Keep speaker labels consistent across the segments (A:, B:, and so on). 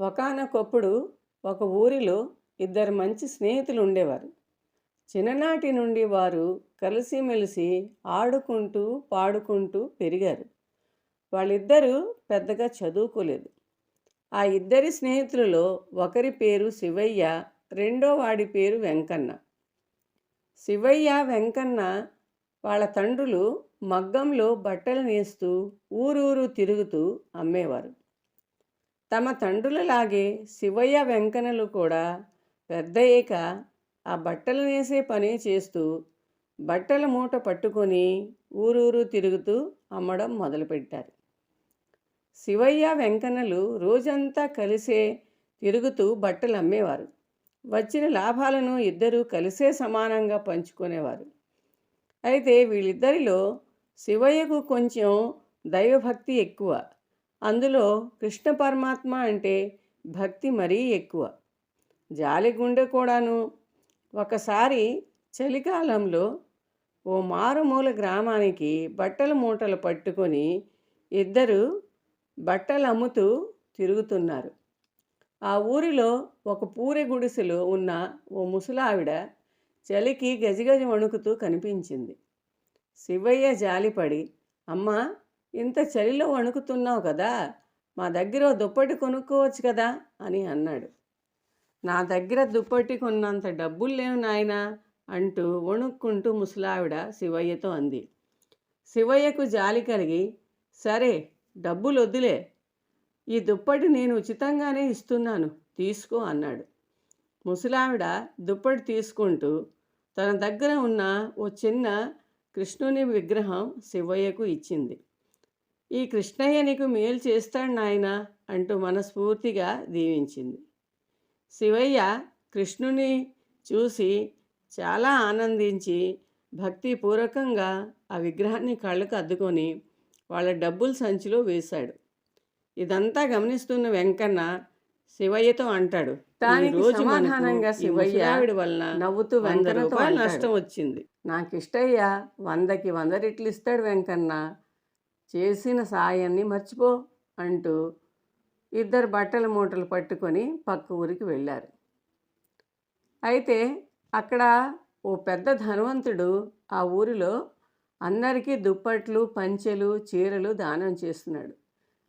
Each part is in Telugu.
A: ఒకానొకప్పుడు ఒక ఊరిలో ఇద్దరు మంచి స్నేహితులు ఉండేవారు చిన్ననాటి నుండి వారు కలిసిమెలిసి ఆడుకుంటూ పాడుకుంటూ పెరిగారు. వాళ్ళిద్దరూ పెద్దగా చదువుకోలేదు. ఆ ఇద్దరి స్నేహితులలో ఒకరి పేరు శివయ్య రెండో వాడి పేరు వెంకన్న. శివయ్య వెంకన్న వాళ్ళ తండ్రులు మగ్గంలో బట్టలు నేస్తూ ఊరూరు తిరుగుతూ అమ్మేవారు. తమ తండ్రులలాగే శివయ్య వెంకన్నలు కూడా పెద్దయ్యాక ఆ బట్టలు నేసే పని చేస్తూ బట్టల మూట పట్టుకొని ఊరూరు తిరుగుతూ అమ్మడం మొదలుపెట్టారు. శివయ్య వెంకన్నలు రోజంతా కలిసే తిరుగుతూ బట్టలు అమ్మేవారు. వచ్చిన లాభాలను ఇద్దరూ కలిసే సమానంగా పంచుకునేవారు. అయితే వీళ్ళిద్దరిలో శివయ్యకు కొంచెం దైవభక్తి ఎక్కువ. అందులో కృష్ణ పరమాత్మ అంటే భక్తి మరీ ఎక్కువ. జాలి గుండె కూడాను. ఒకసారి చలికాలంలో ఓ మారుమూల గ్రామానికి బట్టల మూటలు పట్టుకొని ఇద్దరు బట్టలు అమ్ముతూ తిరుగుతున్నారు. ఆ ఊరిలో ఒక పూరె గుడిసెలో ఉన్న ఓ ముసలావిడ చలికి గజగజ వణుకుతూ కనిపించింది. శివయ్య జాలిపడి అమ్మా ఇంత చలిలో వణుకుతున్నావు కదా మా దగ్గర దుప్పటి కొనుక్కోవచ్చు కదా అని అన్నాడు. నా దగ్గర దుప్పటి కొన్నంత డబ్బులు లేవు నాయనా అంటూ వణుక్కుంటూ ముసలావిడ శివయ్యతో అంది. శివయ్యకు జాలి కలిగి సరే డబ్బులు వద్దులే ఈ దుప్పటి నేను ఉచితంగానే ఇస్తున్నాను తీసుకో అన్నాడు. ముసలావిడ దుప్పటి తీసుకుంటూ తన దగ్గర ఉన్న ఓ చిన్న కృష్ణుని విగ్రహం శివయ్యకు ఇచ్చింది. ఈ కృష్ణయ్య నీకు మేలు చేస్తాడు నాయన అంటూ మనస్ఫూర్తిగా దీవించింది. శివయ్య కృష్ణుని చూసి చాలా ఆనందించి భక్తిపూర్వకంగా ఆ విగ్రహాన్ని కళ్ళకు అద్దుకొని వాళ్ళ డబ్బులు సంచిలో వేశాడు. ఇదంతా గమనిస్తున్న వెంకన్న శివయ్యతో అంటాడు రోజు
B: సమాధానంగా శివయ్య
A: వలన
B: నవ్వుతూ
A: వంద
B: వెంకన్నతో
A: రూపాయలు
B: అంటాడు.
A: నష్టం వచ్చింది.
B: నాకు ఇష్టయ్య వందకి వంద రెట్లు ఇస్తాడు వెంకన్న. చేసిన సాయాన్ని మర్చిపో అంటూ ఇద్దరు బట్టల మూటలు పట్టుకొని పక్క ఊరికి వెళ్ళారు. అయితే అక్కడ ఓ పెద్ద ధనవంతుడు ఆ ఊరిలో అందరికీ దుప్పట్లు పంచెలు చీరలు దానం చేస్తున్నాడు.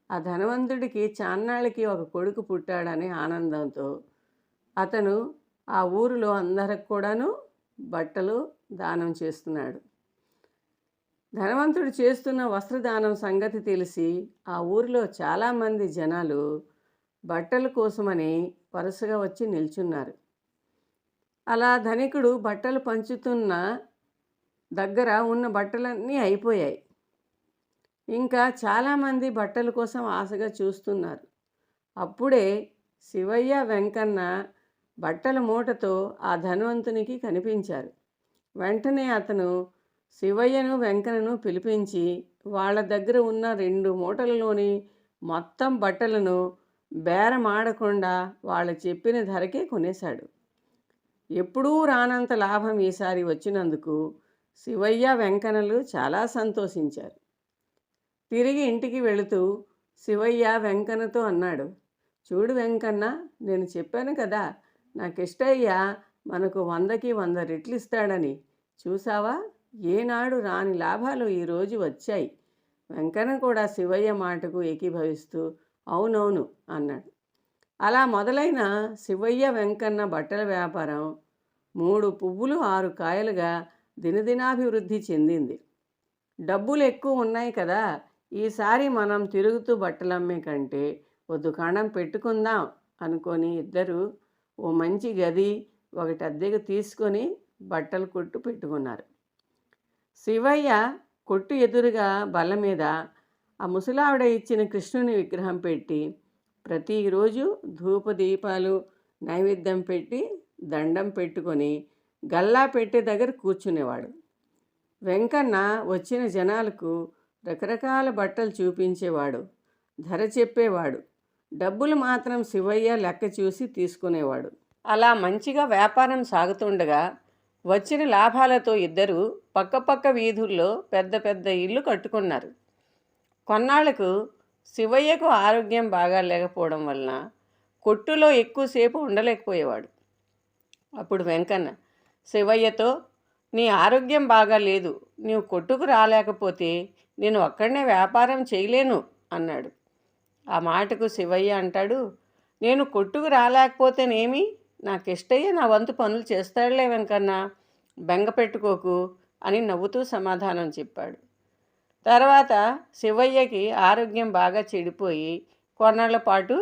B: ఆ ధనవంతుడికి చాన్నాళ్ళకి ఒక కొడుకు పుట్టాడనే ఆనందంతో అతను ఆ ఊరిలో అందరికి కూడాను బట్టలు దానం చేస్తున్నాడు. ధనవంతుడు చేస్తున్న వస్త్రదానం సంగతి తెలిసి ఆ ఊరిలో చాలామంది జనాలు బట్టల కోసమని వరుసగా వచ్చి నిల్చున్నారు. అలా ధనికుడు బట్టలు పంచుతున్న దగ్గర ఉన్న బట్టలన్నీ అయిపోయాయి. ఇంకా చాలామంది బట్టల కోసం ఆశగా చూస్తున్నారు. అప్పుడే శివయ్య వెంకన్న బట్టల మూటతో ఆ ధనవంతునికి కనిపించారు. వెంటనే అతను శివయ్యను వెంకన్నను పిలిపించి వాళ్ళ దగ్గర ఉన్న రెండు మూటలలోని మొత్తం బట్టలను బేరమాడకుండా వాళ్ళు చెప్పిన ధరకే కొనేశాడు. ఎప్పుడూ రానంత లాభం ఈసారి వచ్చినందుకు శివయ్య వెంకన్నలు చాలా సంతోషించారు. తిరిగి ఇంటికి వెళుతూ శివయ్య వెంకన్నతో అన్నాడు చూడు వెంకన్న నేను చెప్పాను కదా నాకు ఇష్టయ్య మనకు వందకి వంద రెట్లు ఇస్తాడని. చూసావా? ఏనాడు రాని లాభాలు ఈరోజు వచ్చాయి. వెంకన్న కూడా శివయ్య మాటకు ఏకీభవిస్తూ అవునవును అన్నాడు. అలా మొదలైన శివయ్య వెంకన్న బట్టల వ్యాపారం మూడు పువ్వులు ఆరు కాయలుగా దినదినాభివృద్ధి చెందింది. డబ్బులు ఎక్కువ ఉన్నాయి కదా ఈసారి మనం తిరుగుతూ బట్టలు అమ్మే కంటే ఓ దుకాణం పెట్టుకుందాం అనుకొని ఇద్దరు ఓ మంచి గది ఒకటి అద్దెకు తీసుకొని బట్టలు కొట్టు పెట్టుకున్నారు. శివయ్య కొట్టు ఎదురుగా బల్ల మీద ఆ ముసలావిడ ఇచ్చిన కృష్ణుని విగ్రహం పెట్టి ప్రతిరోజు ధూపదీపాలు నైవేద్యం పెట్టి దండం పెట్టుకొని గల్లా పెట్టే దగ్గర కూర్చునేవాడు. వెంకన్న వచ్చిన జనాలకు రకరకాల బట్టలు చూపించేవాడు ధర చెప్పేవాడు డబ్బులు మాత్రం శివయ్య లెక్క చూసి తీసుకునేవాడు. అలా మంచిగా వ్యాపారం సాగుతుండగా వచ్చిన లాభాలతో ఇద్దరు పక్కపక్క వీధుల్లో పెద్ద పెద్ద ఇల్లు కట్టుకున్నారు. కొన్నాళ్ళకు శివయ్యకు ఆరోగ్యం బాగా లేకపోవడం వలన కొట్టులో ఎక్కువసేపు ఉండలేకపోయేవాడు. అప్పుడు వెంకన్న శివయ్యతో నీ ఆరోగ్యం బాగా లేదు నీవు కొట్టుకు రాలేకపోతే నేను ఒక్కడనే వ్యాపారం చేయలేను అన్నాడు. ఆ మాటకు శివయ్య అంటాడు నేను కొట్టుకు రాలేకపోతేనేమి? నాకు ఇష్టయ్య నా వంతు పనులు చేస్తాడులే వెంకన్న బెంగ పెట్టుకోకు అని నవ్వుతూ సమాధానం చెప్పాడు. తర్వాత శివయ్యకి ఆరోగ్యం బాగా చెడిపోయి కొన్నాళ్ళ పాటు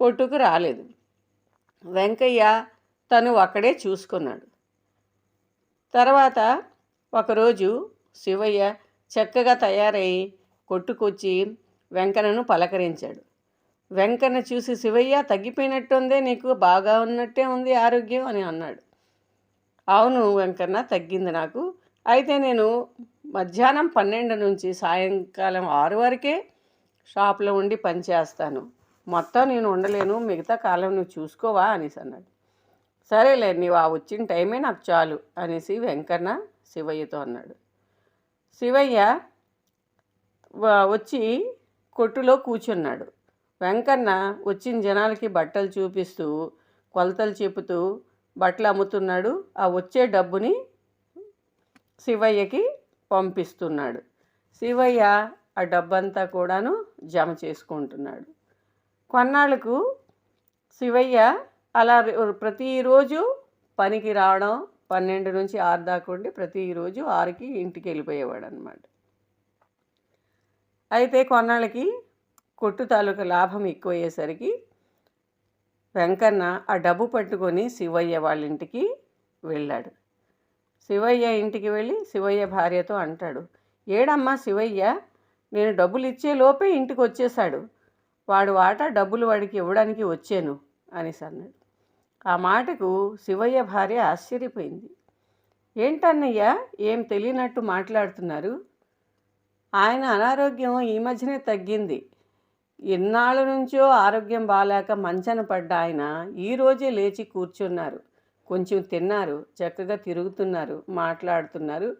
B: కొట్టుకు రాలేదు. వెంకయ్య తను అక్కడే చూసుకున్నాడు. తర్వాత ఒకరోజు శివయ్య చక్కగా తయారై కొట్టుకొచ్చి వెంకన్నను పలకరించాడు. వెంకన్న చూసి శివయ్య తగ్గిపోయినట్టుందే నీకు బాగా ఉన్నట్టే ఉంది ఆరోగ్యం అని అన్నాడు. అవును వెంకన్న తగ్గింది నాకు. అయితే నేను మధ్యాహ్నం పన్నెండు నుంచి సాయంకాలం ఆరు వరకే షాప్లో ఉండి పనిచేస్తాను మొత్తం నేను ఉండలేను మిగతా కాలం నువ్వు చూసుకోవా అనేసి అన్నాడు. సరేలే నీవు ఆ వచ్చిన టైమే నాకు చాలు అనేసి వెంకన్న శివయ్యతో అన్నాడు. శివయ్య వచ్చి కొట్టులో కూర్చున్నాడు. వెంకన్న వచ్చిన జనాలకి బట్టలు చూపిస్తూ కొలతలు చెబుతూ బట్టలు అమ్ముతున్నాడు. ఆ వచ్చే డబ్బుని శివయ్యకి పంపిస్తున్నాడు. శివయ్య ఆ డబ్బంతా కూడాను జమ చేసుకుంటున్నాడు. కొన్నాళ్ళకు శివయ్య అలా ప్రతిరోజు పనికి రావడం పన్నెండు నుంచి ఆరు దాకా ఉండి ప్రతిరోజు ఆరుకి ఇంటికి వెళ్ళిపోయేవాడు అనమాట అయితే కొన్నాళ్ళకి కొట్టు తాలూకా లాభం ఎక్కువయ్యేసరికి వెంకన్న ఆ డబ్బు పట్టుకొని శివయ్య వాళ్ళ ఇంటికి వెళ్ళాడు. శివయ్య ఇంటికి వెళ్ళి శివయ్య భార్యతో అంటాడు ఏడమ్మా శివయ్య నేను డబ్బులు ఇచ్చే లోపే ఇంటికి వచ్చేసాడు వాడు వాటా డబ్బులు వాడికి ఇవ్వడానికి వచ్చాను అనేసి అన్నాడు. ఆ మాటకు శివయ్య భార్య ఆశ్చర్యపోయింది. ఏంటన్నయ్య ఏం తెలియనట్టు మాట్లాడుతున్నారు? ఆయన అనారోగ్యం ఈ మధ్యనే తగ్గింది. ఎన్నాళ్ళ నుంచో ఆరోగ్యం బాగాలేక మంచన పడ్డ ఆయన ఈ రోజే లేచి కూర్చున్నారు. కొంచెం తిన్నారు చక్కగా తిరుగుతున్నారు మాట్లాడుతున్నారు.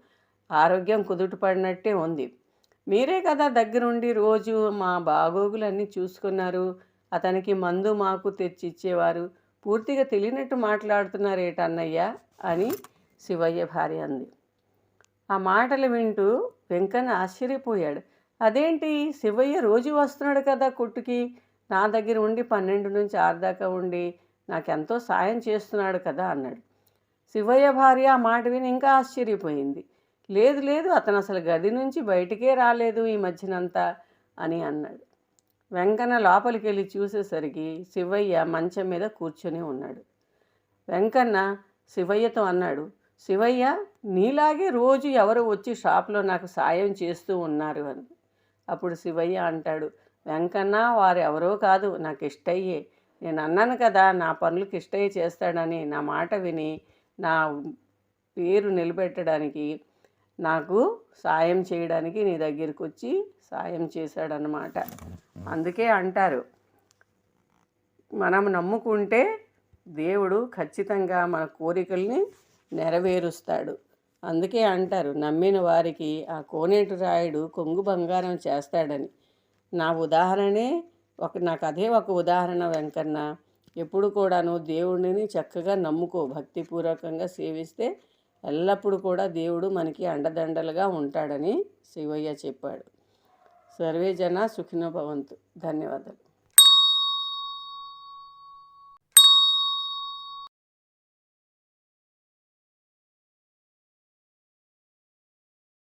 B: ఆరోగ్యం కుదుటపడినట్టే ఉంది. మీరే కదా దగ్గరుండి రోజు మా బాగోగులన్నీ చూసుకున్నారు. అతనికి మందు మాకు తెచ్చిచ్చేవారు. పూర్తిగా తెలియనట్టు మాట్లాడుతున్నారేటన్నయ్య అని శివయ్య భార్య అంది. ఆ మాటలు వింటూ వెంకన్న ఆశ్చర్యపోయాడు. అదేంటి? శివయ్య రోజు వస్తున్నాడు కదా కొట్టుకి. నా దగ్గర ఉండి పన్నెండు నుంచి ఆరు దాకా ఉండి నాకెంతో సాయం చేస్తున్నాడు కదా అన్నాడు. శివయ్య భార్య ఆ మాట విని ఇంకా ఆశ్చర్యపోయింది. లేదు లేదు అతను అసలు గది నుంచి బయటికే రాలేదు ఈ మధ్యనంతా అని అన్నాడు. వెంకన్న లోపలికి వెళ్ళి చూసేసరికి శివయ్య మంచం మీద కూర్చొని ఉన్నాడు. వెంకన్న శివయ్యతో అన్నాడు శివయ్య నీలాగే రోజు ఎవరు వచ్చి షాప్లో నాకు సాయం చేస్తూ ఉన్నారు అని అప్పుడు శివయ్య అంటాడు వెంకన్న వారు ఎవరో కాదు నాకు ఇష్టయ్యే నేను అన్నాను కదా నా పనులకు ఇష్టయ్య చేస్తాడని నా మాట విని నా పేరు నిలబెట్టడానికి నాకు సాయం చేయడానికి నీ దగ్గరికి వచ్చి సాయం చేశాడనమాట అందుకే అంటారు మనం నమ్ముకుంటే దేవుడు ఖచ్చితంగా మన కోరికల్ని నెరవేరుస్తాడు. అందుకే అంటారు నమ్మిన వారికి ఆ కోనేటి రాయుడు కొంగు బంగారం చేస్తాడని. నా ఉదాహరణే ఒక నాకు అదే ఒక ఉదాహరణ వెంకన్న. ఎప్పుడు కూడాను దేవుడిని చక్కగా నమ్ముకో భక్తిపూర్వకంగా సేవిస్తే ఎల్లప్పుడూ కూడా దేవుడు మనకి అండదండలుగా ఉంటాడని శివయ్య చెప్పాడు. సర్వే జన సుఖినో భవంతు. ధన్యవాదాలు.